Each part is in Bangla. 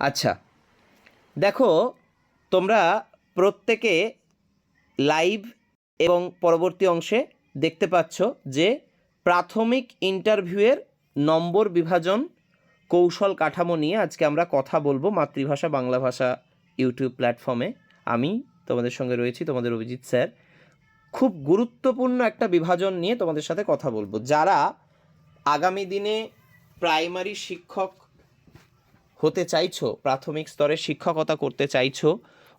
আচ্ছা দেখো তোমরা প্রত্যেকে লাইভ এবং পরবর্তী অংশে দেখতে পাচ্ছ যে প্রাথমিক ইন্টারভিউয়ের নম্বর বিভাজন কৌশল কাঠামো নিয়ে আজকে আমরা কথা বলব মাতৃভাষা, বাংলা ভাষা ইউটিউব প্ল্যাটফর্মে আমি তোমাদের সঙ্গে রয়েছি, তোমাদের অভিজিৎ স্যার। খুব গুরুত্বপূর্ণ একটা বিভাজন নিয়ে তোমাদের সাথে কথা বলব। যারা আগামী দিনে প্রাইমারি শিক্ষক হতে চাইছো, প্রাথমিক স্তরে শিক্ষকতা করতে চাইছো,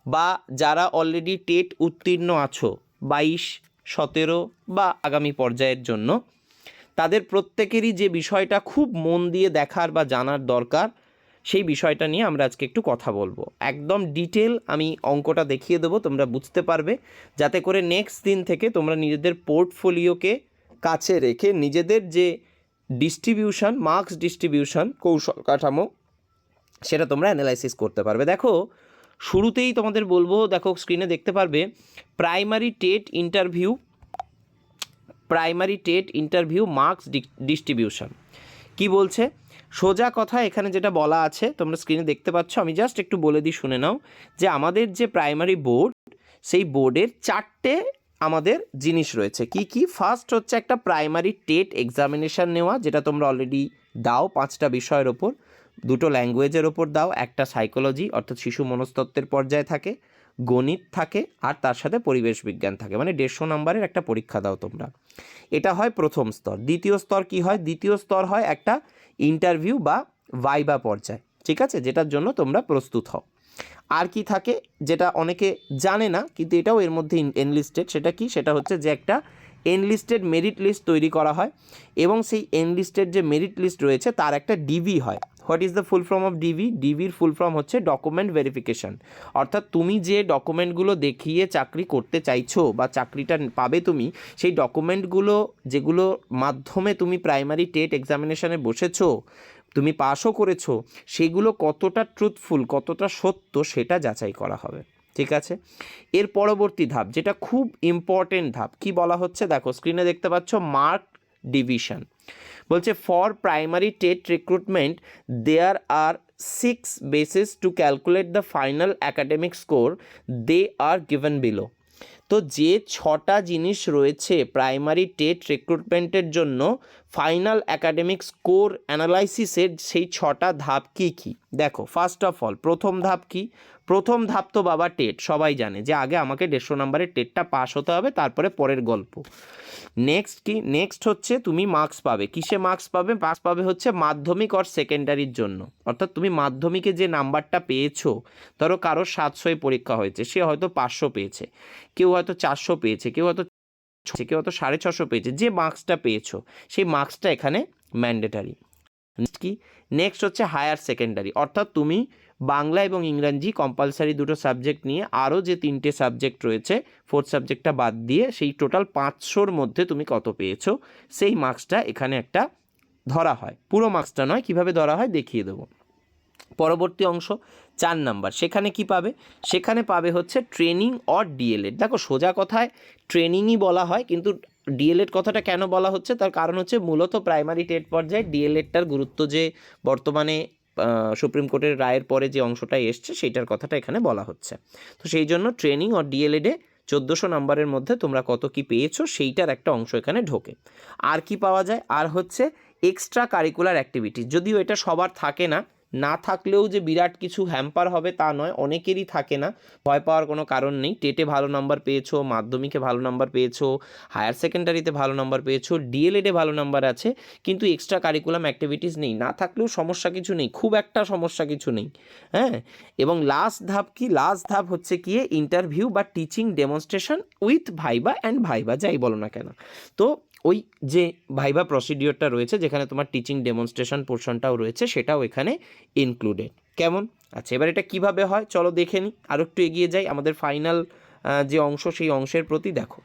বা যারা অলরেডি টেট উত্তীর্ণ আছো, বাইশ, সতেরো বা আগামী পর্যায়ের জন্য, তাদের প্রত্যেকেরই যে বিষয়টা খুব মন দিয়ে দেখার বা জানার দরকার, সেই বিষয়টা নিয়ে আমরা আজকে একটু কথা বলব। একদম ডিটেল আমি অঙ্কটা দেখিয়ে দেবো, তোমরা বুঝতে পারবে, যাতে করে নেক্সট দিন থেকে তোমরা নিজেদের পোর্টফোলিওকে কাছে রেখে নিজেদের যে ডিস্ট্রিবিউশন মার্কস ডিস্ট্রিবিউশন কৌশল কাঠামো সেটা তোমরা অ্যানালাইসিস করতে পারবে। দেখো, শুরুতেই তোমাদের বলব, দেখো স্ক্রিনে দেখতে পারবে primary TET interview primary TET interview marks distribution কি বলছে? সোজা কথা এখানে যেটা বলা আছে, তোমরা স্ক্রিনে দেখতে পাচ্ছ, আমি জাস্ট একটু বলে দিই, শুনে নাও, যে আমাদের যে প্রাইমারি বোর্ড সেই বোর্ডের চারটে আমাদের জিনিস রয়েছে। কি কি? ফার্স্ট হচ্ছে একটা প্রাইমারি টেট এক্সামিনেশান নেওয়া, যেটা তোমরা অলরেডি দাও পাঁচটা বিষয়ের ওপর। দুটো ল্যাঙ্গুয়েজের ওপর দাও, একটা সাইকোলজি অর্থাৎ শিশু মনস্তত্ত্বের পর্যায়ে থাকে, গণিত থাকে, আর তার সাথে পরিবেশ বিজ্ঞান থাকে। মানে দেড়শো নম্বরের একটা পরীক্ষা দাও তোমরা। এটা হয় প্রথম স্তর। দ্বিতীয় স্তর কি হয়? দ্বিতীয় স্তর হয় একটা ইন্টারভিউ বা ভাইবা পর্যায়। ঠিক আছে? যেটার জন্য তোমরা প্রস্তুত হও। আর কি থাকে? যেটা অনেকে জানে না, কিন্তু এটাও এর মধ্যে এনলিস্টেড সেটা কি? সেটা হচ্ছে যে একটা এনলিস্টেড মেরিট লিস্ট তৈরি করা হয়, এবং সেই এনলিস্টেড যে মেরিট লিস্ট রয়েছে, তার একটা ডিভি হয়। What is the full form of DV? ডিভির full form হচ্ছে ডকুমেন্ট ভেরিফিকেশন। অর্থাৎ তুমি যে ডকুমেন্টগুলো দেখিয়ে চাকরি করতে চাইছো বা চাকরিটা পাবে তুমি, সেই ডকুমেন্টগুলো যেগুলো মাধ্যমে তুমি প্রাইমারি টেট এক্সামিনেশনে বসেছো, তুমি পাসও করেছ, সেগুলো কতটা ট্রুথফুল কতটা সত্য সেটা যাচাই করা হবে। ঠিক আছে? এর পরবর্তী ধাপ, যেটা খুব ইম্পর্টেন্ট ধাপ, কি বলা হচ্ছে? দেখো স্ক্রিনে দেখতে পাচ্ছ মার্ক ডিভিশন বলছে for primary TET recruitment there are six basis to calculate the final academic score they are given below তো যে ছটা জিনিস রয়েছে প্রাইমারি টেট রিক্রুটমেন্টের জন্য ফাইনাল অ্যাকাডেমিক স্কোর অ্যানালাইসিসের সেই ছটা ধাপ কি কি? দেখো ফার্স্ট অফ অল প্রথম ধাপ কি? প্রথম ধাপ তো বাবা টেট সবাই জানে যে আগে আমাকে দেড়শো নম্বরের টেটটা পাস হতে হবে, তারপরে পরের গল্প। নেক্সট কি? নেক্সট হচ্ছে তুমি মার্কস পাবে। কিসে মার্কস পাবে? মার্কস পাবে হচ্ছে মাধ্যমিক অর সেকেন্ডারির জন্য। অর্থাৎ তুমি মাধ্যমিকে যে নাম্বারটা পেয়েছ, ধরো কারোর সাতশোয় পরীক্ষা হয়েছে, সে হয়তো পাঁচশো পেয়েছে। কেউ হয়তো চারশো পেয়েছে, কেউ হয়তো কেউ হয়তো সাড়ে ছশো পেয়েছে। যে মার্কসটা পেয়েছ, সেই মার্কসটা এখানে ম্যান্ডেটারি কি? নেক্সট হচ্ছে হায়ার সেকেন্ডারি অর্থাৎ তুমি বাংলা এবং ইংরাজি কম্পালসারি দুটো সাবজেক্ট নিয়ে আরও যে তিনটে সাবজেক্ট রয়েছে ফোর্থ সাবজেক্টটা বাদ দিয়ে সেই টোটাল পাঁচশোর মধ্যে তুমি কত পেয়েছ, সেই মার্কসটা এখানে একটা ধরা হয়। পুরো মার্কসটা নয়, কীভাবে ধরা হয় দেখিয়ে দেবো। পরবর্তী অংশ, চার নাম্বার। সেখানে কি পাবে? সেখানে পাবে হচ্ছে ট্রেনিং অর ডিএলএড দেখো সোজা কথায় ট্রেনিংই বলা হয়, কিন্তু ডিএলএড কথাটা কেন বলা হচ্ছে? তার কারণ হচ্ছে মূলত প্রাইমারি টেট পর্যায়ে ডিএলএডটার গুরুত্ব যে বর্তমানে সুপ্রিম কোর্টের রায়ের পরে যে অংশটা এসছে, সেইটার কথাটা এখানে বলা হচ্ছে। তো সেই জন্য ট্রেনিং অর ডিএলএডে চোদ্দোশো নাম্বারের মধ্যে তোমরা কত কি পেয়েছ, সেইটার একটা অংশ এখানে ঢোকে। আর কি পাওয়া যায়? আর হচ্ছে এক্সট্রা কারিকুলার অ্যাক্টিভিটি যদিও এটা সবার থাকে না না থাকলেও যে বিরাট কিছু হ্যাম্পার হবে তা নয়, অনেকেরই থাকে না। ভয় পাওয়ার কোনো কারণ নেই। টেটে ভালো নাম্বার পেয়েছ, মাধ্যমিকে ভালো নাম্বার পেয়েছ হায়ার সেকেন্ডারিতে ভালো নাম্বার পেয়েছ ডিএলএডে ভালো নাম্বার আছে, কিন্তু এক্সট্রা কারিকুলাম অ্যাক্টিভিটিস নেই। না থাকলেও সমস্যা কিছু নেই, খুব একটা সমস্যা কিছু নেই। হ্যাঁ? এবং লাস্ট ধাপ কি? লাস্ট ধাপ হচ্ছে কি ইন্টারভিউ বা teaching demonstration with viva and viva যাই বলো না কেন। তো ওই যে ভাইবা প্রসিডিওরটা রয়েছে, যেখানে তোমার টিচিং ডেমনস্ট্রেশন পোর্শনটাও রয়েছে, সেটাও এখানে ইনক্লুডেড কেমন? আচ্ছা এবার এটা কীভাবে হয়? চলো দেখে নিই আরও একটু এগিয়ে যাই। আমাদের ফাইনাল যে অংশ, সেই অংশের প্রতি দেখো।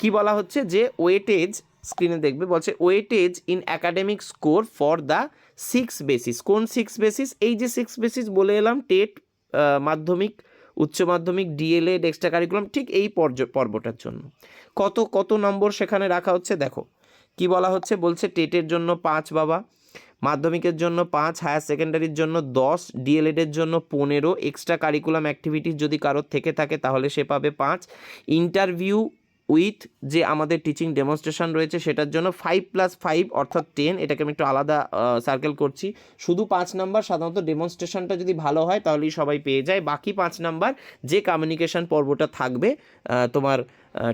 কি বলা হচ্ছে যে ওয়েটেজ স্ক্রিনে দেখবে, বলছে weightage in academic score for the six basis কোন সিক্স বেসিস এই যে সিক্স বেসিস বলে এলাম, টেট মাধ্যমিক উচ্চ মাধ্যমিক ডিএলএ এক্সট্রা কারিকুলাম ঠিক এই পর্য, পর্বটার জন্য। কত কত নম্বর সেখানে রাখা হচ্ছে দেখো। কি বলা হচ্ছে? বলছে টেটের জন্য পাঁচ বাবা, মাধ্যমিকের জন্য পাঁচ, হায়ার সেকেন্ডারির জন্য দশ ডিএলএডের জন্য পনেরো এক্সট্রা কারিকুলাম অ্যাক্টিভিটিস যদি কারোর থেকে থাকে তাহলে সে পাবে পাঁচ। ইন্টারভিউ উইথ যে আমাদের টিচিং ডেমনস্ট্রেশন রয়েছে, সেটার জন্য ফাইভ প্লাস ফাইভ অর্থাৎ টেন এটাকে আমি একটু আলাদা সার্কেল করছি। শুধু পাঁচ নাম্বার সাধারণত ডেমনস্ট্রেশনটা যদি ভালো হয়, তাহলেই সবাই পেয়ে যায়। বাকি পাঁচ নাম্বার যে কমিউনিকেশন পর্বটা থাকবে তোমার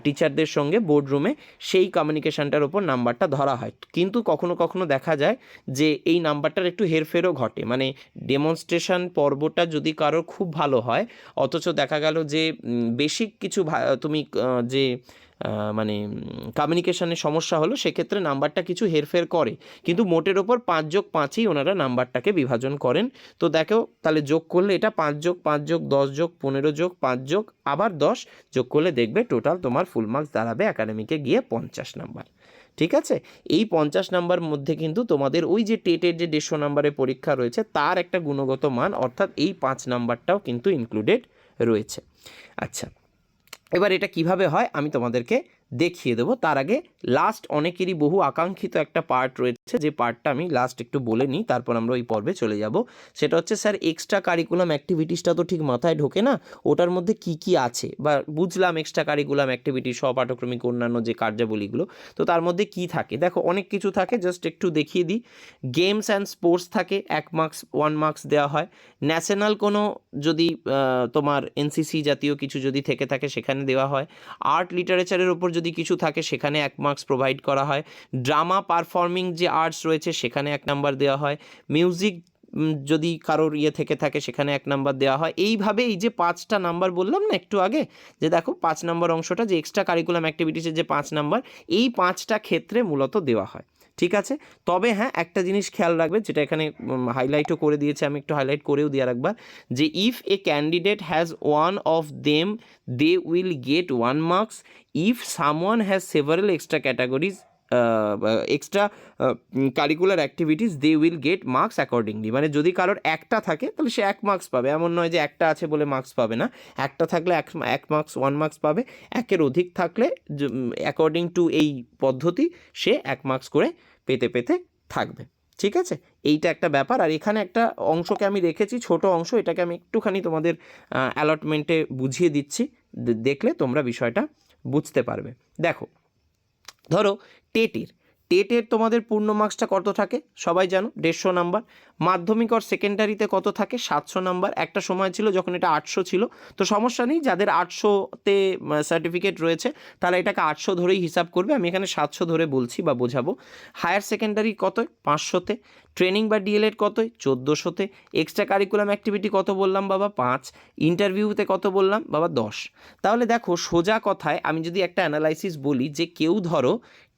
টিচারদের সঙ্গে বোর্ডরুমে সেই কমিউনিকেশানটার ওপর নাম্বারটা ধরা হয়। কিন্তু কখনো কখনো দেখা যায় যে এই নাম্বারটার একটু হেরফেরও ঘটে। মানে ডেমনস্ট্রেশন পর্বটা যদি কারোর খুব ভালো হয়, অথচ দেখা গেল যে বেসিক কিছু তুমি যে মানে কমিউনিকেশনের সমস্যা হলো, সেক্ষেত্রে নাম্বারটা কিছু হেরফের করে। কিন্তু মোটের ওপর পাঁচ যোগ পাঁচই ওনারা নাম্বারটাকে বিভাজন করেন। তো দেখো, তাহলে যোগ করলে এটা পাঁচ যোগ পাঁচ যোগ, দশ যোগ, পনেরো যোগ, পাঁচ যোগ, আবার দশ যোগ করলে দেখবে টোটাল তোমার ফুল মার্কস দাঁড়াবে একাডেমিকে গিয়ে পঞ্চাশ নাম্বার। ঠিক আছে? এই পঞ্চাশ নাম্বার মধ্যে কিন্তু তোমাদের ওই যে টেটের যে দেড়শো নাম্বারের পরীক্ষা রয়েছে, তার একটা গুণগত মান, অর্থাৎ এই পাঁচ নাম্বারটাও কিন্তু ইনক্লুডেড রয়েছে। আচ্ছা এবার এটা কীভাবে হয় আমি তোমাদেরকে দেখিয়ে দেবো। তার আগে লাস্ট অনেকেরই বহু আকাঙ্ক্ষিত একটা পার্ট রয়েছে। যে পার্টটা আমি লাস্ট একটু বলে নিই, তারপর আমরা ওই পর্বে চলে যাব। সেটা হচ্ছে, স্যার এক্সট্রা কারিকুলাম অ্যাক্টিভিটিসটা তো ঠিক মাথায় ঢোকে না? ওটার মধ্যে কি কি আছে? বা বুঝলাম এক্সট্রা কারিকুলাম অ্যাক্টিভিটি সব পাঠক্রমিক অন্যান্য যে কার্যাবলীগুলো, তো তার মধ্যে কি থাকে? দেখো, অনেক কিছু থাকে জাস্ট একটু দেখিয়ে দিই। গেমস অ্যান্ড স্পোর্টস থাকে, এক মার্কস ওয়ান মার্কস দেওয়া হয়। ন্যাশনাল কোনো যদি তোমার এনসিসি জাতীয় কিছু যদি থেকে থাকে, সেখানে দেওয়া হয়। আর্ট লিটারেচারের ওপর যদি কিছু থাকে, সেখানে এক মার্কস প্রোভাইড করা হয়। ড্রামা পারফর্মিং যে আর্টস রয়েছে, সেখানে এক নাম্বার দেওয়া হয়। মিউজিক যদি কারোর ইয়ে থেকে থাকে, সেখানে এক নাম্বার দেওয়া হয়। এইভাবে এই যে পাঁচটা নাম্বার বললাম না একটু আগে, যে দেখো পাঁচ নাম্বার অংশটা, যে এক্সট্রা কারিকুলাম অ্যাক্টিভিটিসের যে পাঁচ নাম্বার এই পাঁচটা ক্ষেত্রে মূলত দেওয়া হয়। ঠিক আছে? তবে হ্যাঁ একটা জিনিস খেয়াল রাখবে, যেটা এখানে হাইলাইটও করে দিয়েছে, আমি একটু হাইলাইট করেও দিয়ে রাখবার যে if a candidate has one of them they will get one marks if someone has several extra categories extra curricular activities they will get marks accordingly মানে যদি কারোর একটা থাকে, তাহলে সে এক মার্কস পাবে। এমন নয় যে একটা আছে বলে মার্কস পাবে না। একটা থাকলে এক এক মার্কস ওয়ান মার্কস পাবে। একের অধিক থাকলে অ্যাকর্ডিং টু এই পদ্ধতি, সে এক মার্কস করে পেতে পেতে থাকবে। ঠিক আছে? এইটা একটা ব্যাপার। আর এখানে একটা অংশকে আমি রেখেছি, ছোট অংশ। এটাকে আমি একটুখানি তোমাদের অ্যালটমেন্টে বুঝিয়ে দিচ্ছি। দেখলে তোমরা বিষয়টা বুঝতে পারবে। দেখো ধরো টেটের। টেটের তোমাদের পূর্ণ মার্কসটা কত থাকে? সবাই জানো, দেড়শো নাম্বার মাধ্যমিক আর সেকেন্ডারিতে কত থাকে? সাতশো নাম্বার একটা সময় ছিল যখন এটা আটশো ছিল। তো সমস্যা নেই, যাদের আটশোতে সার্টিফিকেট রয়েছে, তারা এটাকে আটশো ধরেই হিসাব করবে। আমি এখানে সাতশো ধরে বলছি বা বোঝাবো। হায়ার সেকেন্ডারি কত? পাঁচশোতে ট্রেনিং বা ডিএলএড কতই চোদ্দোশোতে এক্সট্রা কারিকুলাম অ্যাক্টিভিটি কত বললাম বাবা? পাঁচ। ইন্টারভিউতে কত বললাম? বাবা, দশ। তাহলে দেখো, সোজা কথায় আমি যদি একটা অ্যানালাইসিস বলি যে কেউ ধরো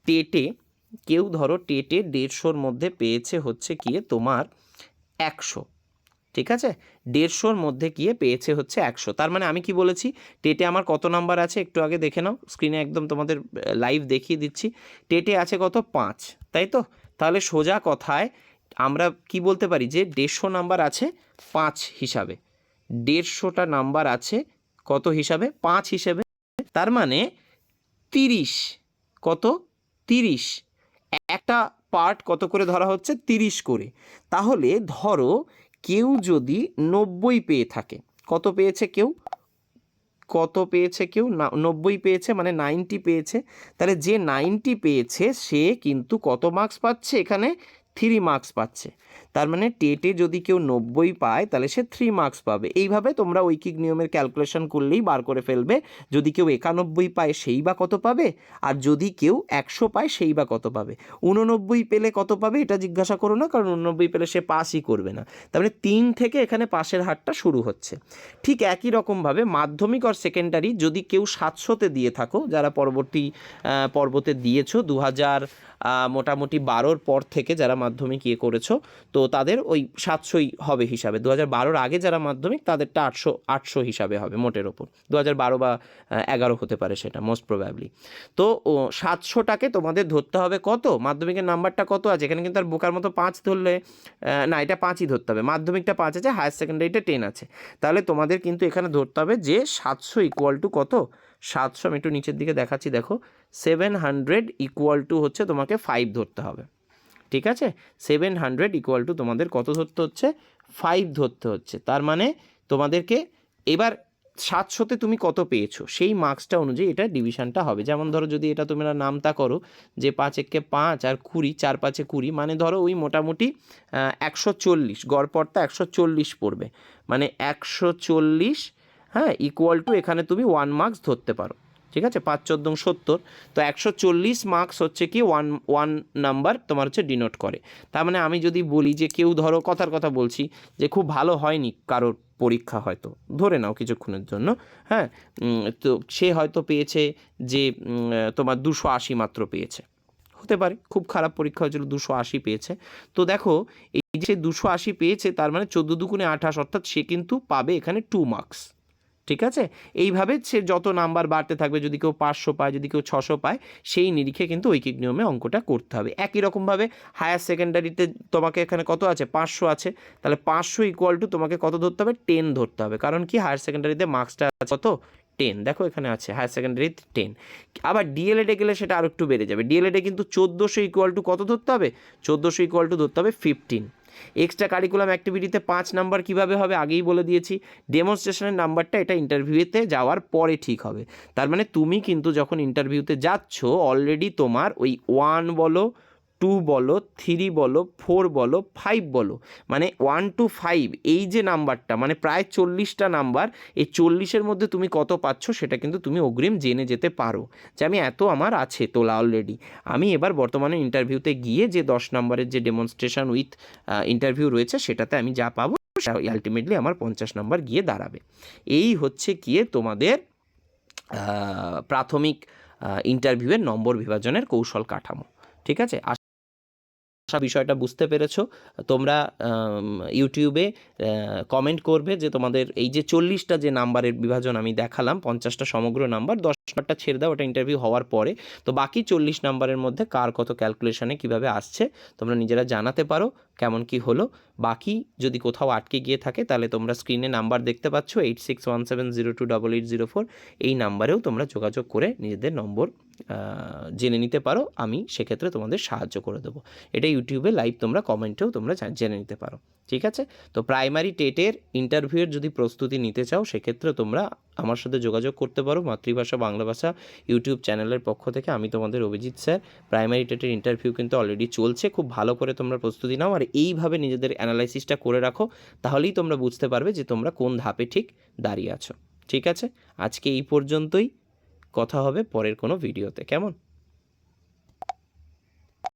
টেটে কেউ ধরো টেটে দেড়শোর মধ্যে পেয়েছে হচ্ছে গিয়ে তোমার একশো, ঠিক আছে? দেড়শোর মধ্যে গিয়ে পেয়েছে হচ্ছে একশো। তার মানে আমি কি বলেছি? টেটে আমার কত নাম্বার আছে একটু আগে দেখে নাও। স্ক্রিনে একদম তোমাদের লাইভ দেখিয়ে দিচ্ছি। টেটে আছে কত? পাঁচ, তাই তো? তাহলে সোজা কথায় আমরা কি বলতে পারি যে দেড়শো নাম্বার আছে পাঁচ হিসাবে। দেড়শোটা নাম্বার আছে কত হিসাবে? পাঁচ হিসাবে। তার মানে তিরিশ, কত? তিরিশ। একটা পার্ট কত করে ধরা হচ্ছে? তিরিশ করে। তাহলে ধরো কেউ যদি নব্বই পেয়ে থাকে, কত পেয়েছে কেউ? কত পেয়েছে কেউ? না, নব্বই পেয়েছে মানে নাইনটি পেয়েছে। তাহলে যে নাইনটি পেয়েছে সে কিন্তু কত মার্কস পাচ্ছে? এখানে থ্রি মার্কস পাচ্ছে। তার মানে টেটে যদি কেউ নব্বই পায়, তাহলে সে থ্রি মার্কস পাবে। এইভাবে তোমরা ঐকিক নিয়মের ক্যালকুলেশন করলেই বার করে ফেলবে। যদি কেউ একানব্বই পায়, সেই বা কত পাবে? আর যদি কেউ একশো পায়, সেই বা কত পাবে? উননব্বই পেলে কত পাবে? এটা জিজ্ঞাসা করো না, কারণ উননব্বই পেলে সে পাসই করবে না। তার মানে তিন থেকে এখানে পাশের হারটা শুরু হচ্ছে। ঠিক একই রকমভাবে মাধ্যমিক আর সেকেন্ডারি যদি কেউ সাতশোতে দিয়ে থাকো, যারা পরবর্তী পর্বতে দিয়েছ দু হাজার মোটামুটি বারোর পর থেকে যারা মাধ্যমিক ইয়ে করেছ, তো তাদের ওই সাতশোই হবে হিসাবে। দু হাজার বারোর আগে যারা মাধ্যমিক, তাদেরটা আটশো আটশো হিসাবে হবে মোটের ওপর। দু হাজার বারো বা এগারো হতে পারে সেটা মোস্ট প্রবাবলি তো সাতশোটাকে তোমাদের ধরতে হবে কত? মাধ্যমিকের নাম্বারটা কত আছে? এখানে কিন্তু আর বোকার মতো পাঁচ ধরলে না, এটা পাঁচই ধরতে হবে। মাধ্যমিকটা পাঁচ আছে হায়ার সেকেন্ডারিটা টেন আছে। তাহলে তোমাদের কিন্তু এখানে ধরতে হবে যে সাতশো ইকুয়াল টু কত? সাতশো, আমি একটু নিচের দিকে দেখাচ্ছি, দেখো। সেভেন হান্ড্রেড ইকুয়াল টু হচ্ছে তোমাকে ফাইভ ধরতে হবে। ঠিক আছে? সেভেন হান্ড্রেড ইকুয়াল টু তোমাদের কত ধরতে হচ্ছে? ফাইভ ধরতে হচ্ছে। তার মানে তোমাদেরকে এবার সাতশোতে তুমি কত পেয়েছ? সেই মার্কসটা অনুযায়ী এটা ডিভিশনটা হবে। যেমন ধরো যদি এটা তোমরা নামতা করো যে পাঁচ একে পাঁচ আর কুড়ি, চার পাঁচে কুড়ি মানে ধরো ওই মোটামুটি একশো চল্লিশ, গড়পড়তা একশো চল্লিশ পড়বে। মানে একশো চল্লিশ হ্যাঁ ইকুয়াল টু এখানে তুমি ওয়ান মার্কস ধরতে পারো। ঠিক আছে? পাঁচ, চোদ্দ সত্তর। তো একশো চল্লিশ মার্কস হচ্ছে কি ওয়ান ওয়ান নাম্বার তোমার হচ্ছে ডিনোট করে। তার মানে আমি যদি বলি যে কেউ ধরো কথার কথা বলছি যে খুব ভালো হয়নি কারোর পরীক্ষা হয়তো, ধরে নাও কিছুক্ষণের জন্য হ্যাঁ? তো সে হয়তো পেয়েছে যে তোমার দুশো আশি মাত্র পেয়েছে। হতে পারে, খুব খারাপ পরীক্ষা হয়েছিল, দুশো আশি পেয়েছে। তো দেখো, এই যে দুশো আশি পেয়েছে, তার মানে চোদ্দ দুগুণে আঠাশ, অর্থাৎ সে কিন্তু পাবে এখানে টু মার্কস ঠিক আছে? এইভাবে সে যত নাম্বার বাড়তে থাকবে, যদি কেউ পাঁচশো পায়, যদি কেউ ছশো পায়, সেই নিরিখে কিন্তু ঐকিক নিয়মে অঙ্কটা করতে হবে। একই রকমভাবে হায়ার সেকেন্ডারিতে তোমাকে এখানে কত আছে? পাঁচশো আছে। তাহলে পাঁচশো ইকুয়াল টু তোমাকে কত ধরতে হবে? টেন ধরতে হবে। কারণ কি? হায়ার সেকেন্ডারিতে মার্কসটা কত? টেন দেখো এখানে আছে, হায়ার সেকেন্ডারি টেন আবার ডিএলএডে গেলে সেটা আরও একটু বেড়ে যাবে। ডিএলএডে কিন্তু চোদ্দোশো ইকুয়াল টু কত ধরতে হবে? চোদ্দোশো ইকুয়াল টু ধরতে হবে ফিফটিন এক্সট্রা কারিকুলাম অ্যাক্টিভিটিতে পাঁচ নাম্বার কীভাবে হবে আগেই বলে দিয়েছি। ডেমনস্ট্রেশনের নাম্বারটা এটা ইন্টারভিউতে যাওয়ার পরে ঠিক হবে। তার মানে তুমি কিন্তু যখন ইন্টারভিউতে যাচ্ছ অলরেডি তোমার ওই ওয়ান বলো টু বলো থ্রি বলো ফোর বলো ফাইভ বলো মানে ওয়ান টু ফাইভ এই যে নাম্বারটা মানে প্রায় চল্লিশটা নাম্বার এই চল্লিশের মধ্যে তুমি কত পাচ্ছ সেটা কিন্তু তুমি অগ্রিম জেনে যেতে পারো যে আমি এত আমার আছে তোলা অলরেডি আমি এবার বর্তমানে ইন্টারভিউতে গিয়ে যে দশ নম্বরের যে ডেমনস্ট্রেশন উইথ ইন্টারভিউ রয়েছে সেটাতে আমি যা পাবো আলটিমেটলি আমার পঞ্চাশ নম্বর গিয়ে দাঁড়াবে। এই হচ্ছে গিয়ে তোমাদের প্রাথমিক ইন্টারভিউয়ের নম্বর বিভাজনের কৌশল কাঠামো, ঠিক আছে? আশা বিষয়টা বুঝতে পেরেছ, তোমরা ইউটিউবে কমেন্ট করবে যে তোমাদের এই যে চল্লিশটা যে নাম্বারের বিভাজন আমি দেখালাম, পঞ্চাশটা সমগ্র নাম্বার দশ নাম্বারটা ছেড়ে দাও, ওটা ইন্টারভিউ হওয়ার পরে। তো বাকি চল্লিশ নাম্বারের মধ্যে কার কত ক্যালকুলেশনে কীভাবে আসছে, তোমরা নিজেরা জানাতে পারো। কেমন কি হলো। বাকি যদি কোথাও আটকে গিয়ে থাকে, তাহলে তোমরা স্ক্রিনে নাম্বার দেখতে পাচ্ছ eight six one seven zero two double eight zero four এই নাম্বারেও তোমরা যোগাযোগ করে নিজেদের নম্বর জেনে নিতে পারো। আমি সেক্ষেত্রে তোমাদের সাহায্য করে দেবো। এটা ইউটিউবে লাইভ তোমরা কমেন্টেও তোমরা জেনে নিতে পারো। ঠিক আছে? তো প্রাইমারি টেটের ইন্টারভিউয়ের যদি প্রস্তুতি নিতে চাও, সেক্ষেত্রে তোমরা আমার সাথে যোগাযোগ করতে পারো। মাতৃভাষা, বাংলা ভাষা ইউটিউব চ্যানেলের পক্ষ থেকে। আমি তোমাদের অভিজিৎ স্যার প্রাইমারি টেটের ইন্টারভিউ কিন্তু অলরেডি চলছে। খুব ভালো করে তোমরা প্রস্তুতি নাও। আর এইভাবে নিজেদের অ্যানালাইসিসটা করে রাখো, তাহলেই তোমরা বুঝতে পারবে যে তোমরা কোন ধাপে ঠিক দাঁড়িয়ে আছো। ঠিক আছে? আজকে এই পর্যন্তই। কথা হবে পরের কোনো ভিডিওতে কেমন?